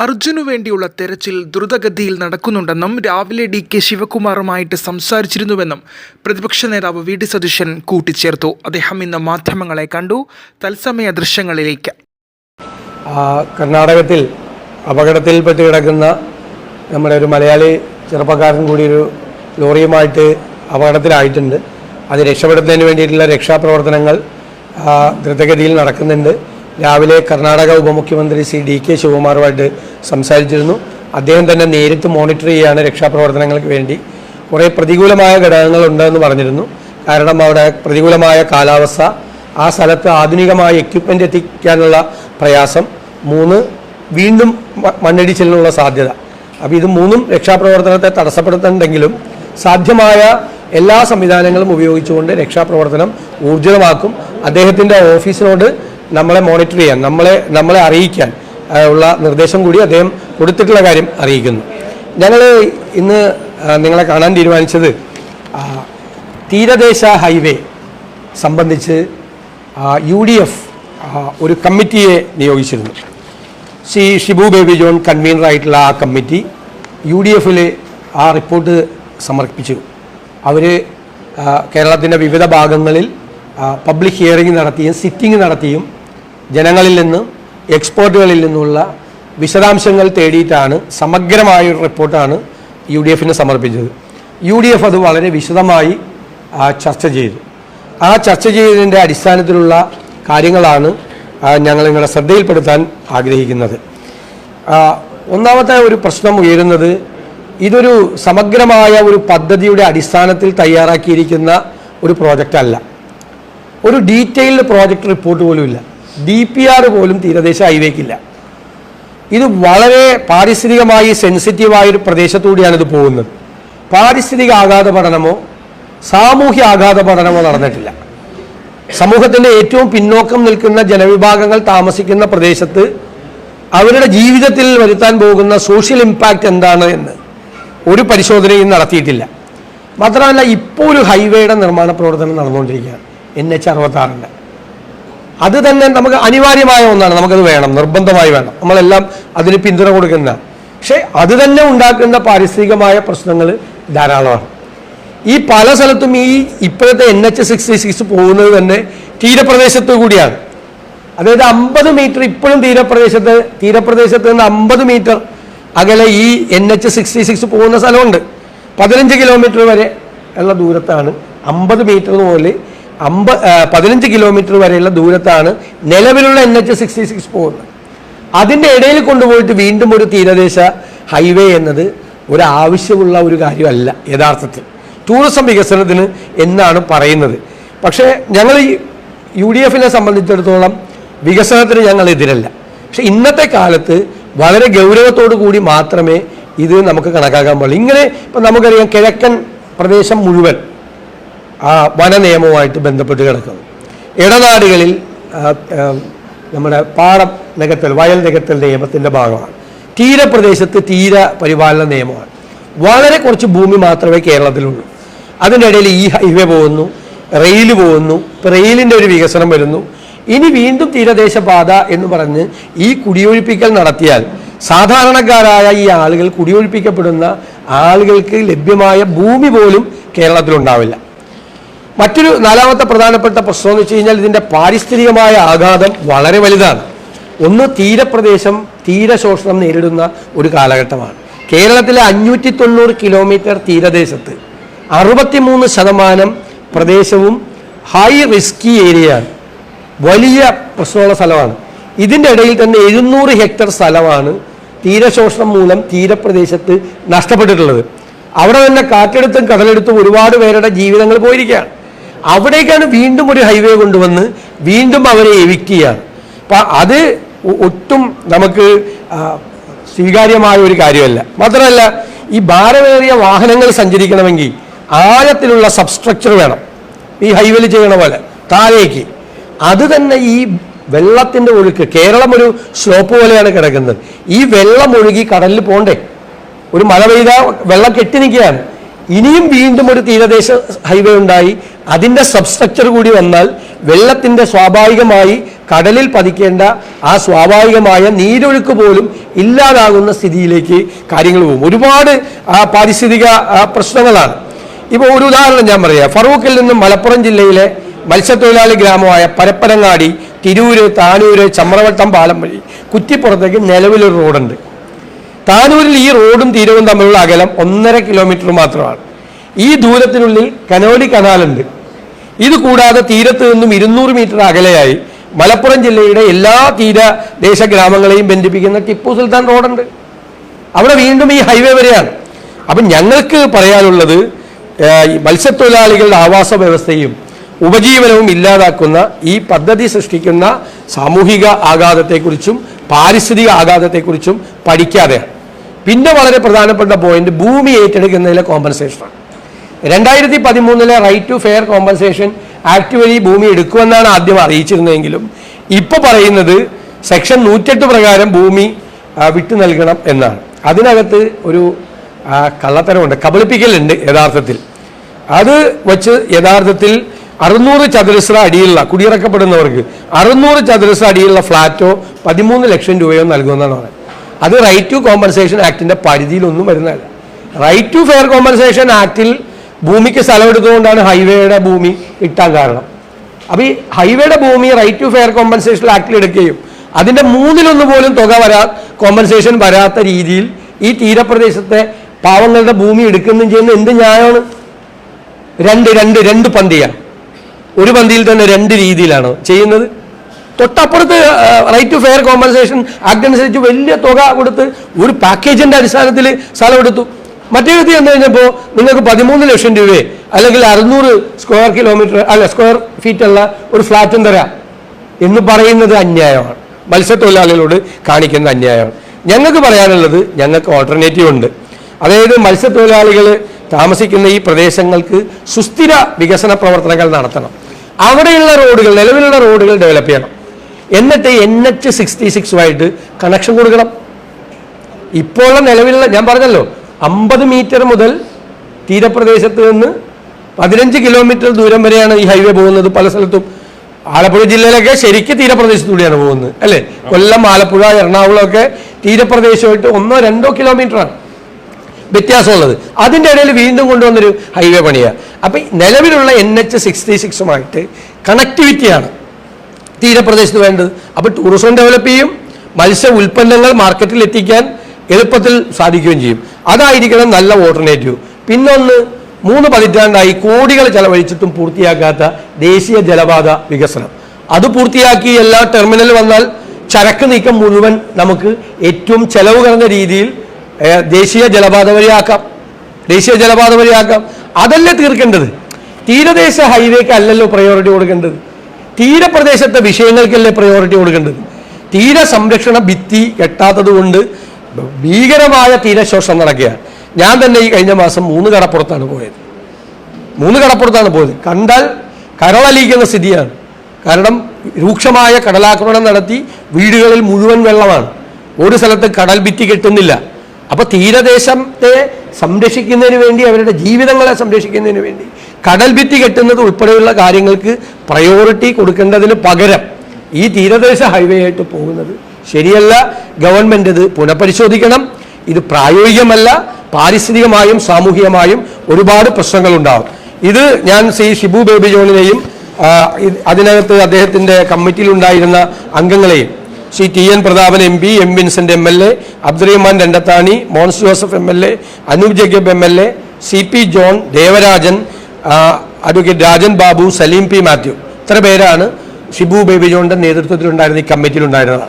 അർജുനു വേണ്ടിയുള്ള തെരച്ചിൽ ദ്രുതഗതിയിൽ നടക്കുന്നുണ്ടെന്നും രാവിലെ ഡി കെ ശിവകുമാറുമായിട്ട് സംസാരിച്ചിരുന്നുവെന്നും പ്രതിപക്ഷ നേതാവ് വി ഡി സതീശൻ കൂട്ടിച്ചേർത്തു. അദ്ദേഹം ഇന്ന് മാധ്യമങ്ങളെ കണ്ടു. തത്സമയ ദൃശ്യങ്ങളിലേക്ക്. കർണാടകത്തിൽ അപകടത്തിൽപ്പെട്ട് കിടക്കുന്ന നമ്മുടെ ഒരു മലയാളി ചെറുപ്പക്കാരൻ കൂടി ഒരു ലോറിയുമായിട്ട് അപകടത്തിലായിട്ടുണ്ട്. അത് രക്ഷപ്പെടുത്തുന്നതിന് വേണ്ടിയിട്ടുള്ള രക്ഷാപ്രവർത്തനങ്ങൾ ദ്രുതഗതിയിൽ നടക്കുന്നുണ്ട്. രാവിലെ കർണാടക ഉപമുഖ്യമന്ത്രി സി ഡി കെ ശിവകുമാറുമായിട്ട് സംസാരിച്ചിരുന്നു. അദ്ദേഹം തന്നെ നേരിട്ട് മോണിറ്റർ ചെയ്യുകയാണ് രക്ഷാപ്രവർത്തനങ്ങൾക്ക് വേണ്ടി. കുറേ പ്രതികൂലമായ ഘടകങ്ങളുണ്ടെന്ന് പറഞ്ഞിരുന്നു. കാരണം അവിടെ പ്രതികൂലമായ കാലാവസ്ഥ ആ സ്ഥലത്ത് ആധുനികമായ എക്യുപ്മെന്റ് എത്തിക്കാനുള്ള പ്രയാസം മൂന്ന് വീണ്ടും മണ്ണിടിച്ചിലിനുള്ള സാധ്യത. അപ്പോൾ ഇത് മൂന്നും രക്ഷാപ്രവർത്തനത്തെ തടസ്സപ്പെടുത്തുന്നുണ്ടെങ്കിലും സാധ്യമായ എല്ലാ സംവിധാനങ്ങളും ഉപയോഗിച്ചുകൊണ്ട് രക്ഷാപ്രവർത്തനം ഊർജിതമാക്കും അദ്ദേഹത്തിന്റെ ഓഫീസിനോട് നമ്മളെ മോണിറ്റർ ചെയ്യാൻ നമ്മളെ നമ്മളെ അറിയിക്കാൻ ഉള്ള നിർദ്ദേശം കൂടി അദ്ദേഹം കൊടുത്തിട്ടുള്ള കാര്യം അറിയിക്കുന്നു. ഞങ്ങൾ ഇന്ന് നിങ്ങളെ കാണാൻ തീരുമാനിച്ചത് തീരദേശ ഹൈവേ സംബന്ധിച്ച് യു ഡി എഫ് ഒരു കമ്മിറ്റിയെ നിയോഗിച്ചിരുന്നു. ശ്രീ ഷിബു ബേബി ജോൺ കൺവീനറായിട്ടുള്ള ആ കമ്മിറ്റി യു ഡി എഫിൽ ആ റിപ്പോർട്ട് സമർപ്പിച്ചു. അവർ കേരളത്തിന്റെ വിവിധ ഭാഗങ്ങളിൽ പബ്ലിക് ഹിയറിംഗ് നടത്തിയും സിറ്റിംഗ് നടത്തിയും ജനങ്ങളിൽ നിന്നും എക്സ്പോർട്ടുകളിൽ നിന്നുള്ള വിശദാംശങ്ങൾ തേടിയിട്ടാണ് സമഗ്രമായ ഒരു റിപ്പോർട്ടാണ് യു ഡി എഫിന് സമർപ്പിച്ചത്. യു ഡി എഫ് അത് വളരെ വിശദമായി ചർച്ച ചെയ്തു. ആ ചർച്ച ചെയ്തതിന്റെ അടിസ്ഥാനത്തിലുള്ള കാര്യങ്ങളാണ് ഞങ്ങൾ നിങ്ങളുടെ ശ്രദ്ധയിൽപ്പെടുത്താൻ ആഗ്രഹിക്കുന്നത്. ഒന്നാമത്തെ ഒരു പ്രശ്നം ഉയരുന്നത് ഇതൊരു സമഗ്രമായ ഒരു പദ്ധതിയുടെ അടിസ്ഥാനത്തിൽ തയ്യാറാക്കിയിരിക്കുന്ന ഒരു പ്രോജക്റ്റ് അല്ല ഒരു ഡീറ്റെയിൽഡ് പ്രോജക്റ്റ് റിപ്പോർട്ട് പോലുമില്ല. ഡി പി ആർ പോലും തീരദേശ ഹൈവേക്കില്ല. ഇത് വളരെ പാരിസ്ഥിതികമായി സെൻസിറ്റീവായൊരു പ്രദേശത്തൂടെയാണ് ഇത് പോകുന്നത്. പാരിസ്ഥിതിക ആഘാത പഠനമോ സാമൂഹ്യ ആഘാത പഠനമോ നടന്നിട്ടില്ല. സമൂഹത്തിന്റെ ഏറ്റവും പിന്നോക്കം നിൽക്കുന്ന ജനവിഭാഗങ്ങൾ താമസിക്കുന്ന പ്രദേശത്ത് അവരുടെ ജീവിതത്തിൽ വരുത്താൻ പോകുന്ന സോഷ്യൽ ഇമ്പാക്റ്റ് എന്താണ് എന്ന് ഒരു പരിശോധനയും നടത്തിയിട്ടില്ല. മാത്രമല്ല ഇപ്പോൾ ഒരു ഹൈവേയുടെ നിർമ്മാണ പ്രവർത്തനം നടന്നുകൊണ്ടിരിക്കുകയാണ്. എൻ എച്ച് അറുപത്താറിന്റെ. അത് തന്നെ നമുക്ക് അനിവാര്യമായ ഒന്നാണ്. നമുക്കത് വേണം നിർബന്ധമായി വേണം. നമ്മളെല്ലാം അതിന് പിന്തുണ കൊടുക്കുന്ന പക്ഷേ അത് തന്നെ ഉണ്ടാക്കുന്ന പാരിസ്ഥിതികമായ പ്രശ്നങ്ങൾ ധാരാളമാണ്. ഈ പല സ്ഥലത്തും ഈ ഇപ്പോഴത്തെ എൻ എച്ച് സിക്സ്റ്റി സിക്സ് പോകുന്നത് തന്നെ തീരപ്രദേശത്ത് കൂടിയാണ്. അതായത് അമ്പത് മീറ്റർ ഇപ്പോഴും തീരപ്രദേശത്ത് തീരപ്രദേശത്ത് നിന്ന് അമ്പത് മീറ്റർ അകലെ ഈ എൻ എച്ച് സിക്സ്റ്റി സിക്സ് പോകുന്ന സ്ഥലമുണ്ട്. പതിനഞ്ച് കിലോമീറ്റർ വരെ ഉള്ള ദൂരത്താണ് അമ്പത് മീറ്റർ മുതൽ അമ്പ പതിനഞ്ച് കിലോമീറ്റർ വരെയുള്ള ദൂരത്താണ് നിലവിലുള്ള എൻ എച്ച് സിക്സ്റ്റി സിക്സ് പോകുന്നത്. അതിന്റെ ഇടയിൽ കൊണ്ടുപോയിട്ട് വീണ്ടും ഒരു തീരദേശ ഹൈവേ എന്നത് ഒരു ആവശ്യമുള്ള ഒരു കാര്യമല്ല യഥാർത്ഥത്തിൽ. ടൂറിസം വികസനത്തിന് എന്നാണ് പറയുന്നത്. പക്ഷേ ഞങ്ങൾ ഈ യു ഡി എഫിനെ സംബന്ധിച്ചിടത്തോളം വികസനത്തിന് ഞങ്ങൾ എതിരല്ല. പക്ഷെ ഇന്നത്തെ കാലത്ത് വളരെ ഗൗരവത്തോടു കൂടി മാത്രമേ ഇത് നമുക്ക് കണക്കാക്കാൻ പാടുള്ളൂ. ഇങ്ങനെ ഇപ്പം നമുക്കറിയാം കിഴക്കൻ പ്രദേശം മുഴുവൻ വന നിയമവുമായിട്ട് ബന്ധപ്പെട്ട് കിടക്കുന്നു. ഇടനാടുകളിൽ നമ്മുടെ പാടം നികത്തൽ വയൽ നികത്തൽ നിയമത്തിന്റെ ഭാഗമാണ്. തീരപ്രദേശത്ത് തീര പരിപാലന നിയമമാണ്. വളരെ കുറച്ച് ഭൂമി മാത്രമേ കേരളത്തിലുള്ളൂ. അതിന്റെ ഇടയിൽ ഈ ഹൈവേ പോകുന്നു റെയിൽ പോകുന്നു ഇപ്പം റെയിലിന്റെ ഒരു വികസനം വരുന്നു. ഇനി വീണ്ടും തീരദേശ പാത എന്ന് പറഞ്ഞ് ഈ കുടിയൊഴിപ്പിക്കൽ നടത്തിയാൽ സാധാരണക്കാരായ ഈ ആളുകൾ കുടിയൊഴിപ്പിക്കപ്പെടുന്ന ആളുകൾക്ക് ലഭ്യമായ ഭൂമി പോലും കേരളത്തിലുണ്ടാവില്ല. മറ്റൊരു നാലാമത്തെ പ്രധാനപ്പെട്ട പ്രശ്നം എന്ന് വെച്ച് കഴിഞ്ഞാൽ ഇതിന്റെ പാരിസ്ഥിതികമായ ആഘാതം വളരെ വലുതാണ്. ഒന്ന് തീരപ്രദേശം തീരശോഷണം നേരിടുന്ന ഒരു കാലഘട്ടമാണ്. കേരളത്തിലെ അഞ്ഞൂറ്റി തൊണ്ണൂറ് കിലോമീറ്റർ തീരദേശത്ത് അറുപത്തിമൂന്ന് ശതമാനം പ്രദേശവും ഹൈ റിസ്കി ഏരിയയാണ് വലിയ പ്രശ്നമുള്ള സ്ഥലമാണ്. ഇതിന്റെ ഇടയിൽ തന്നെ എഴുന്നൂറ് ഹെക്ടർ സ്ഥലമാണ് തീരശോഷണം മൂലം തീരപ്രദേശത്ത് നഷ്ടപ്പെട്ടിട്ടുള്ളത്. അവിടെ തന്നെ കാറ്റെടുത്തും കടലെടുത്തും ഒരുപാട് പേരുടെ ജീവിതങ്ങൾ പോയിരിക്കുകയാണ്. അവിടേക്കാണ് വീണ്ടും ഒരു ഹൈവേ കൊണ്ടുവന്ന് വീണ്ടും അവരെ എവിക്റ്റ് ചെയ്യാണ് അപ്പം അത് ഒട്ടും നമുക്ക് സ്വീകാര്യമായ ഒരു കാര്യമല്ല. മാത്രമല്ല ഈ ഭാരമേറിയ വാഹനങ്ങൾ സഞ്ചരിക്കണമെങ്കിൽ ആഴത്തിലുള്ള സബ്സ്ട്രക്ചർ വേണം. ഈ ഹൈവേയിൽ ചെയ്യണ പോലെ താഴേക്ക്. അത് തന്നെ ഈ വെള്ളത്തിന്റെ ഒഴുക്ക് കേരളം ഒരു സ്ലോപ്പ് പോലെയാണ് കിടക്കുന്നത്. ഈ വെള്ളം ഒഴുകി കടലിൽ പോണ്ടേ? ഒരു മഴ പെയ്താൽ വെള്ളം കെട്ടി നിൽക്കുകയാണ്. ഇനിയും വീണ്ടും ഒരു തീരദേശ ഹൈവേ ഉണ്ടായി. അതിന്റെ സബ്സ്ട്രക്ചർ കൂടി വന്നാൽ വെള്ളത്തിന്റെ സ്വാഭാവികമായി കടലിൽ പതിക്കേണ്ട ആ സ്വാഭാവികമായ നീരൊഴുക്ക് പോലും ഇല്ലാതാകുന്ന സ്ഥിതിയിലേക്ക് കാര്യങ്ങൾ പോകും. ഒരുപാട് പാരിസ്ഥിതിക പ്രശ്നങ്ങളാണ്. ഇപ്പോൾ ഒരു ഉദാഹരണം ഞാൻ പറയാം. ഫറൂഖിൽ നിന്നും മലപ്പുറം ജില്ലയിലെ മത്സ്യത്തൊഴിലാളി ഗ്രാമമായ പരപ്പനങ്ങാടി തിരൂര് താനൂര് ചമ്രവട്ടം പാലം വഴി കുറ്റിപ്പുറത്തേക്ക് നിലവിലൊരു റോഡുണ്ട്. താനൂരിൽ ഈ റോഡും തീരവും തമ്മിലുള്ള അകലം ഒന്നര കിലോമീറ്റർ മാത്രമാണ്. ഈ ദൂരത്തിനുള്ളിൽ കനോലി കനാലുണ്ട്. ഇത് കൂടാതെ തീരത്ത് നിന്നും ഇരുന്നൂറ് മീറ്റർ അകലെയായി മലപ്പുറം ജില്ലയുടെ എല്ലാ തീരദേശ ഗ്രാമങ്ങളെയും ബന്ധിപ്പിക്കുന്ന ടിപ്പു സുൽത്താൻ റോഡുണ്ട്. അവിടെ വീണ്ടും ഈ ഹൈവേ വരെയാണ്. അപ്പം ഞങ്ങൾക്ക് പറയാനുള്ളത് മത്സ്യത്തൊഴിലാളികളുടെ ആവാസ വ്യവസ്ഥയും ഉപജീവനവും ഇല്ലാതാക്കുന്ന ഈ പദ്ധതി സൃഷ്ടിക്കുന്ന സാമൂഹിക ആഘാതത്തെക്കുറിച്ചും പാരിസ്ഥിതിക ആഘാതത്തെക്കുറിച്ചും പഠിക്കാതെയാണ്. പിന്നെ വളരെ പ്രധാനപ്പെട്ട പോയിന്റ് ഭൂമി ഏറ്റെടുക്കുന്നതിലെ കോമ്പൻസേഷനാണ് രണ്ടായിരത്തി പതിമൂന്നിലെ right to fair compensation act വഴി ഭൂമി എടുക്കുമെന്നാണ് ആദ്യം അറിയിച്ചിരുന്നതെങ്കിലും ഇപ്പോൾ പറയുന്നത് സെക്ഷൻ നൂറ്റെട്ട് പ്രകാരം ഭൂമി വിട്ടു നൽകണം എന്നാണ്. അതിനകത്ത് ഒരു കള്ളത്തരമുണ്ട്. കബളിപ്പിക്കലുണ്ട് യഥാർത്ഥത്തിൽ. അത് വച്ച് യഥാർത്ഥത്തിൽ അറുന്നൂറ് ചതുരശ്ര അടിയുള്ള കുടിയിറക്കപ്പെടുന്നവർക്ക് അറുന്നൂറ് ചതുരശ്ര അടിയുള്ള ഫ്ലാറ്റോ പതിമൂന്ന് ലക്ഷം രൂപയോ നൽകുമെന്നാണ് പറയുന്നത്. അത് റൈറ്റ് ടു കോമ്പൻസേഷൻ ആക്ടിന്റെ പരിധിയിലൊന്നും വരുന്നതല്ല. റൈറ്റ് ടു ഫെയർ കോമ്പൻസേഷൻ ആക്ടിൽ ഭൂമിക്ക് സ്ഥലമെടുത്തുകൊണ്ടാണ് ഹൈവേയുടെ ഭൂമി കിട്ടാൻ കാരണം. അപ്പൊ ഈ ഹൈവേയുടെ ഭൂമി റൈറ്റ് ടു ഫെയർ കോമ്പൻസേഷൻ ആക്ടിൽ എടുക്കുകയും അതിന്റെ മൂന്നിലൊന്ന് പോലും തുക വരാ കോമ്പൻസേഷൻ വരാത്ത രീതിയിൽ ഈ തീരപ്രദേശത്തെ പാവങ്ങളുടെ ഭൂമി എടുക്കുന്നതും ചെയ്യുന്ന എന്ത് ന്യായമാണ്? രണ്ട് രണ്ട് രണ്ട് പന്തിയാണ്. ഒരു പന്തിയിൽ തന്നെ രണ്ട് രീതിയിലാണ് ചെയ്യുന്നത്. തൊട്ടപ്പുറത്ത് right to fair compensation act അനുസരിച്ച് വലിയ തുക കൊടുത്ത് ഒരു പാക്കേജിന്റെ അടിസ്ഥാനത്തിൽ സ്ഥലം എടുത്തു. മറ്റേ വ്യക്തി എന്ന് കഴിഞ്ഞപ്പോൾ നിങ്ങൾക്ക് പതിമൂന്ന് ലക്ഷം രൂപയെ അല്ലെങ്കിൽ അറുന്നൂറ് സ്ക്വയർ കിലോമീറ്റർ അല്ല സ്ക്വയർ ഫീറ്റ് ഉള്ള ഒരു ഫ്ലാറ്റും തരാം. എന്ന് പറയുന്നത് അന്യായമാണ്. മത്സ്യത്തൊഴിലാളികളോട് കാണിക്കുന്ന അന്യായമാണ്. ഞങ്ങൾക്ക് പറയാനുള്ളത് ഞങ്ങൾക്ക് ഓൾട്ടർനേറ്റീവ് ഉണ്ട്. അതായത് മത്സ്യത്തൊഴിലാളികൾ താമസിക്കുന്ന ഈ പ്രദേശങ്ങൾക്ക് സുസ്ഥിര വികസന പ്രവർത്തനങ്ങൾ നടത്തണം. അവിടെയുള്ള റോഡുകൾ നിലവിലുള്ള റോഡുകൾ ഡെവലപ്പ് ചെയ്യണം. എന്നിട്ട് എൻ എച്ച് സിക്സ്റ്റി സിക്സുമായിട്ട് കണക്ഷൻ കൊടുക്കണം. ഇപ്പോഴുള്ള നിലവിലുള്ള ഞാൻ പറഞ്ഞല്ലോ അമ്പത് മീറ്റർ മുതൽ തീരപ്രദേശത്ത് നിന്ന് പതിനഞ്ച് കിലോമീറ്റർ ദൂരം വരെയാണ് ഈ ഹൈവേ പോകുന്നത് പല സ്ഥലത്തും. ആലപ്പുഴ ജില്ലയിലൊക്കെ ശരിക്ക് തീരപ്രദേശത്തൂടെയാണ് പോകുന്നത് അല്ലേ? കൊല്ലം ആലപ്പുഴ എറണാകുളം ഒക്കെ തീരപ്രദേശമായിട്ട് ഒന്നോ രണ്ടോ കിലോമീറ്ററാണ് വ്യത്യാസമുള്ളത്. അതിന്റെ ഇടയിൽ വീണ്ടും കൊണ്ടുവന്നൊരു ഹൈവേ പണിയാണ് അപ്പം നിലവിലുള്ള എൻ എച്ച് സിക്സ്റ്റി സിക്സുമായിട്ട് കണക്ടിവിറ്റിയാണ് തീരപ്രദേശത്ത് വേണ്ടത്. അപ്പോൾ ടൂറിസം ഡെവലപ്പ് ചെയ്യും മത്സ്യ ഉൽപ്പന്നങ്ങൾ മാർക്കറ്റിൽ എത്തിക്കാൻ എളുപ്പത്തിൽ സാധിക്കുകയും ചെയ്യും. അതായിരിക്കണം നല്ല ഓൾട്ടർനേറ്റീവ് പിന്നൊന്ന് മൂന്ന് പതിറ്റാണ്ടായി കോടികൾ ചെലവഴിച്ചിട്ടും പൂർത്തിയാക്കാത്ത ദേശീയ ജലപാത വികസനം. അത് പൂർത്തിയാക്കി എല്ലാ ടെർമിനൽ വന്നാൽ ചരക്ക് നീക്കം മുഴുവൻ നമുക്ക് ഏറ്റവും ചെലവ് കുറഞ്ഞ രീതിയിൽ ദേശീയ ജലപാത വഴിയാക്കാം. ദേശീയ ജലപാത വഴിയാക്കാം. അതല്ലേ തീർക്കേണ്ടത്? തീരദേശ ഹൈവേക്ക് അല്ലല്ലോ പ്രയോറിറ്റി കൊടുക്കേണ്ടത്. തീരപ്രദേശത്തെ വിഷയങ്ങൾക്കല്ലേ പ്രയോറിറ്റി കൊടുക്കേണ്ടത്? തീര സംരക്ഷണ ഭിത്തി കെട്ടാത്തത് കൊണ്ട് ഭീകരമായ തീരശോഷണം നടക്കുകയാണ്. ഞാൻ തന്നെ ഈ കഴിഞ്ഞ മാസം മൂന്ന് കടപ്പുറത്താണ് പോയത്. മൂന്ന് കടപ്പുറത്താണ് പോയത്. കണ്ടാൽ കരളലിയിക്കുന്ന സ്ഥിതിയാണ്. കാരണം രൂക്ഷമായ കടലാക്രമണം നടത്തി വീടുകളിൽ മുഴുവൻ വെള്ളമാണ്. ഒരു സ്ഥലത്ത് കടൽ ഭിത്തി കെട്ടുന്നില്ല. അപ്പൊ തീരദേശത്തെ സംരക്ഷിക്കുന്നതിന് വേണ്ടി അവരുടെ ജീവിതങ്ങളെ സംരക്ഷിക്കുന്നതിന് വേണ്ടി കടൽ ഭിത്തി കെട്ടുന്നത് ഉൾപ്പെടെയുള്ള കാര്യങ്ങൾക്ക് പ്രയോറിറ്റി കൊടുക്കേണ്ടതിന് പകരം ഈ തീരദേശ ഹൈവേ ആയിട്ട് പോകുന്നത് ശരിയല്ല. ഗവൺമെന്റ് ഇത് പുനഃപരിശോധിക്കണം. ഇത് പ്രായോഗികമല്ല പാരിസ്ഥിതികമായും സാമൂഹികമായും ഒരുപാട് പ്രശ്നങ്ങൾ ഉണ്ടാകും ഇത് ഞാൻ ശ്രീ ഷിബു ബേബി ജോണിനെയും അതിനകത്ത് അദ്ദേഹത്തിന്റെ കമ്മിറ്റിയിലുണ്ടായിരുന്ന അംഗങ്ങളെയും Shri T N Prathapan M P M Vincent M L A Abdurahman Randathani Mons Joseph M L A Anoop Jacob M L A C P John Devarajan advocate Rajan Babu Salim P Mathew. ഇത്ര പേരാണ് Shibu baby ജോണിന്റെ നേതൃത്വത്തിലുണ്ടായിരുന്ന ഈ കമ്മിറ്റിയിലുണ്ടായിരുന്നത്.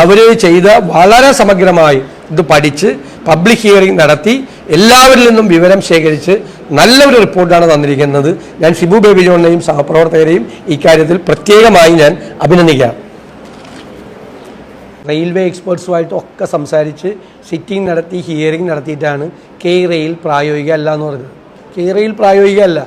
അവർ ചെയ്ത വളരെ സമഗ്രമായി ഇത് പഠിച്ച് public hearing നടത്തി എല്ലാവരിൽ നിന്നും വിവരം ശേഖരിച്ച് നല്ലൊരു റിപ്പോർട്ടാണ് തന്നിരിക്കുന്നത്. ഞാൻ ഷിബു ബേബി ജോണിനെയും സഹപ്രവർത്തകരെയും ഇക്കാര്യത്തിൽ പ്രത്യേകമായി ഞാൻ അഭിനന്ദിക്കാം. റെയിൽവേ എക്സ്പേർട്സുമായിട്ട് ഒക്കെ സംസാരിച്ച് സിറ്റിംഗ് നടത്തി ഹിയറിംഗ് നടത്തിയിട്ടാണ് കെ റെയിൽ പ്രായോഗിക അല്ല എന്ന് പറഞ്ഞത്. കെ റെയിൽ പ്രായോഗിക അല്ല.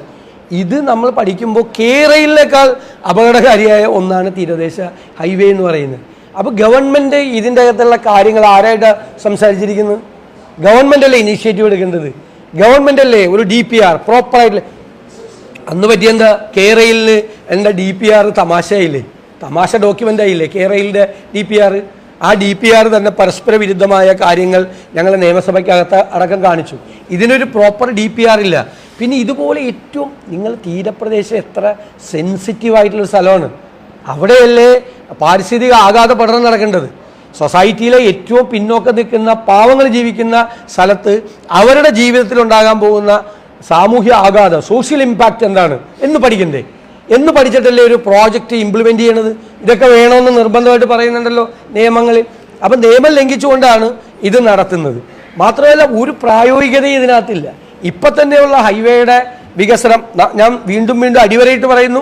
ഇത് നമ്മൾ പഠിക്കുമ്പോൾ കെ റെയിലിനേക്കാൾ അപകടകാരിയായ ഒന്നാണ് തീരദേശ ഹൈവേ എന്ന് പറയുന്നത്. അപ്പോൾ ഗവൺമെന്റ് ഇതിന്റെ അകത്തുള്ള കാര്യങ്ങൾ ആരായിട്ടാണ് സംസാരിച്ചിരിക്കുന്നത്? ഗവൺമെന്റ് അല്ലേ ഇനീഷ്യേറ്റീവ് എടുക്കേണ്ടത്? ഗവൺമെന്റ് അല്ലേ ഒരു ഡി പി ആർ പ്രോപ്പറായിട്ട് അന്ന് പറ്റിയ എന്താ റെയിലിന് എന്റെ ഡി പി ആർ തമാശയില്ലേ തമാശ ഡോക്യുമെന്റ് ആയില്ലേ? കെ റെയിലിന്റെ ഡി പി ആർ? ആ ഡി പി ആർ തന്നെ പരസ്പര വിരുദ്ധമായ കാര്യങ്ങൾ ഞങ്ങൾ നിയമസഭയ്ക്കകത്ത് അടക്കം കാണിച്ചു. ഇതിനൊരു പ്രോപ്പർ ഡി പി ആർ ഇല്ല. പിന്നെ ഇതുപോലെ ഏറ്റവും നിങ്ങൾ തീരപ്രദേശം എത്ര സെൻസിറ്റീവ് ആയിട്ടുള്ള സ്ഥലമാണ്. അവിടെയല്ലേ പാരിസ്ഥിതിക ആഘാത പഠനം നടക്കേണ്ടത്. സൊസൈറ്റിയിലെ ഏറ്റവും പിന്നോക്കം നിൽക്കുന്ന പാവങ്ങൾ ജീവിക്കുന്ന സ്ഥലത്ത് അവരുടെ ജീവിതത്തിൽ ഉണ്ടാകാൻ പോകുന്ന സാമൂഹ്യ ആഘാതം സോഷ്യൽ ഇമ്പാക്റ്റ് എന്താണ് എന്ന് പഠിക്കണ്ടേ? എന്ന് പഠിച്ചിട്ടല്ലേ ഒരു പ്രോജക്റ്റ് ഇംപ്ലിമെന്റ് ചെയ്യണത്? ഇതൊക്കെ വേണമെന്ന് നിർബന്ധമായിട്ട് പറയുന്നുണ്ടല്ലോ നിയമങ്ങളിൽ അപ്പം നിയമം ലംഘിച്ചുകൊണ്ടാണ് ഇത് നടത്തുന്നത്. മാത്രമല്ല ഒരു പ്രായോഗികതയും ഇതിനകത്തില്ല. ഇപ്പം തന്നെയുള്ള ഹൈവേയുടെ വികസനം ഞാൻ വീണ്ടും വീണ്ടും അടിവരയിട്ട് പറയുന്നു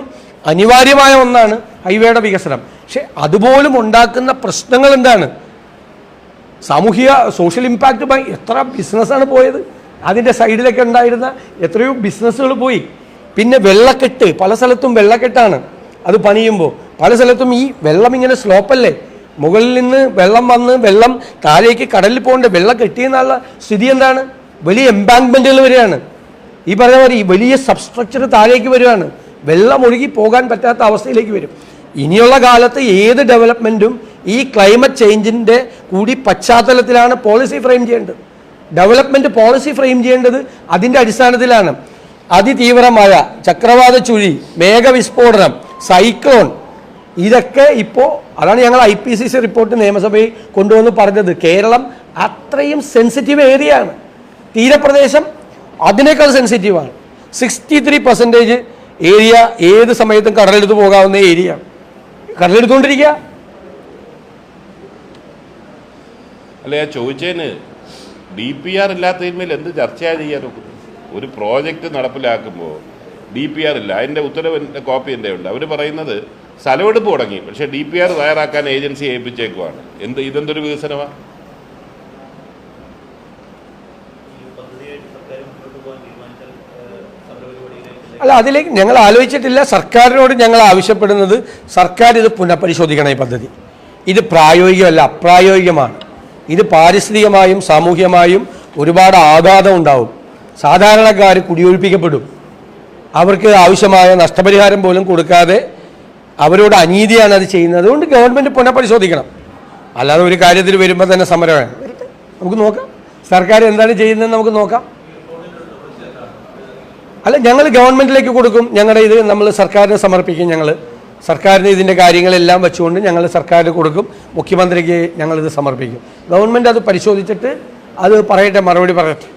അനിവാര്യമായ ഒന്നാണ് ഹൈവേയുടെ വികസനം. പക്ഷെ അതുപോലും ഉണ്ടാക്കുന്ന പ്രശ്നങ്ങൾ എന്താണ്? സാമൂഹിക സോഷ്യൽ ഇമ്പാക്റ്റുമായി എത്ര ബിസിനസ്സാണ് പോയത്? അതിന്റെ സൈഡിലൊക്കെ ഉണ്ടായിരുന്ന എത്രയോ ബിസിനസ്സുകൾ പോയി. പിന്നെ വെള്ളക്കെട്ട് പല സ്ഥലത്തും വെള്ളക്കെട്ടാണ്. അത് പണിയുമ്പോൾ പല സ്ഥലത്തും ഈ വെള്ളം ഇങ്ങനെ സ്ലോപ്പല്ലേ? മുകളിൽ നിന്ന് വെള്ളം വന്ന് വെള്ളം താഴേക്ക് കടലിൽ പോകേണ്ട വെള്ളം കെട്ടിയെന്നുള്ള സ്ഥിതി എന്താണ്? വലിയ എംബാങ്ക്മെന്റുകൾ വരികയാണ്. ഈ പറഞ്ഞ പോലെ ഈ വലിയ സബ്സ്ട്രക്ചർ താഴേക്ക് വരികയാണ്. വെള്ളം ഒഴുകി പോകാൻ പറ്റാത്ത അവസ്ഥയിലേക്ക് വരും. ഇനിയുള്ള കാലത്ത് ഏത് ഡെവലപ്മെന്റും ഈ ക്ലൈമറ്റ് ചേഞ്ചിന്റെ കൂടി പശ്ചാത്തലത്തിലാണ് പോളിസി ഫ്രെയിം ചെയ്യേണ്ടത്. ഡെവലപ്മെന്റ് പോളിസി ഫ്രെയിം ചെയ്യേണ്ടത് അതിന്റെ അടിസ്ഥാനത്തിലാണ്. അതിതീവ്രമായ ചക്രവാത ചുഴി മേഘവിസ്ഫോടനം സൈക്ലോൺ ഇതൊക്കെ ഇപ്പോൾ അതാണ് ഞങ്ങൾ I P C C report നിയമസഭയിൽ കൊണ്ടുവന്ന് പറഞ്ഞത്. കേരളം അത്രയും സെൻസിറ്റീവ് ഏരിയ ആണ്. തീരപ്രദേശം അതിനേക്കാൾ സെൻസിറ്റീവാണ് സിക്സ്റ്റി ത്രീ പെർസെന്റേജ് ഏരിയ ഏത് സമയത്തും കടലെടുത്ത് പോകാവുന്ന ഏരിയ കടലെടുത്തുകൊണ്ടിരിക്കുക അല്ല ഞാൻ ചോദിച്ചതിന് ഡി പി ആർ ഇല്ലാത്തതിന്മേൽ എന്ത് ചർച്ചയാണ് ചെയ്യാൻ നോക്കുന്നത്? ഒരു പ്രോജക്റ്റ് നടപ്പിലാക്കുമ്പോൾ ഡി പി ആർ ഇല്ല. അതിന്റെ ഉത്തരവിന്റെ കോപ്പി എന്റെ ഉണ്ട്. അവർ പറയുന്നത് സ്ഥലമെടുപ്പ് തുടങ്ങി. പക്ഷേ ഡി പി ആർ തയ്യാറാക്കാൻ ഏജൻസി ഏൽപ്പിച്ചേക്കുവാണ്. എന്ത് ഇതെന്തൊരു വികസനമാണ് അല്ല അതിലേക്ക് ഞങ്ങൾ ആലോചിച്ചിട്ടില്ല. സർക്കാരിനോട് ഞങ്ങൾ ആവശ്യപ്പെടുന്നത് സർക്കാർ ഇത് പുനഃപരിശോധിക്കണം ഈ പദ്ധതി. ഇത് പ്രായോഗികമല്ല അപ്രായോഗികമാണ്. ഇത് പാരിസ്ഥിതികമായും സാമൂഹ്യമായും ഒരുപാട് ആഘാതം ഉണ്ടാവും. സാധാരണക്കാർ കുടിയൊഴിപ്പിക്കപ്പെടും. അവർക്ക് ആവശ്യമായ നഷ്ടപരിഹാരം പോലും കൊടുക്കാതെ അവരോട് അനീതിയാണ് അത് ചെയ്യുന്നത്. അതുകൊണ്ട് ഗവൺമെന്റ് പുനഃപരിശോധിക്കണം അല്ലാതെ ഒരു കാര്യത്തിൽ വരുമ്പോൾ തന്നെ സമരമാണ് നമുക്ക് നോക്കാം. സർക്കാർ എന്താണ് ചെയ്യുന്നതെന്ന് നമുക്ക് നോക്കാം. അല്ല ഞങ്ങൾ ഗവൺമെന്റിലേക്ക് കൊടുക്കും. ഞങ്ങളുടെ ഇത് നമ്മൾ സർക്കാരിന് സമർപ്പിക്കും ഞങ്ങൾ സർക്കാരിന് ഇതിന്റെ കാര്യങ്ങളെല്ലാം വെച്ചുകൊണ്ട് ഞങ്ങൾ സർക്കാരിന് കൊടുക്കും. മുഖ്യമന്ത്രിക്ക് ഞങ്ങളിത് സമർപ്പിക്കും. ഗവൺമെന്റ് അത് പരിശോധിച്ചിട്ട് അത് പറയട്ടെ മറുപടി പറയട്ടെ.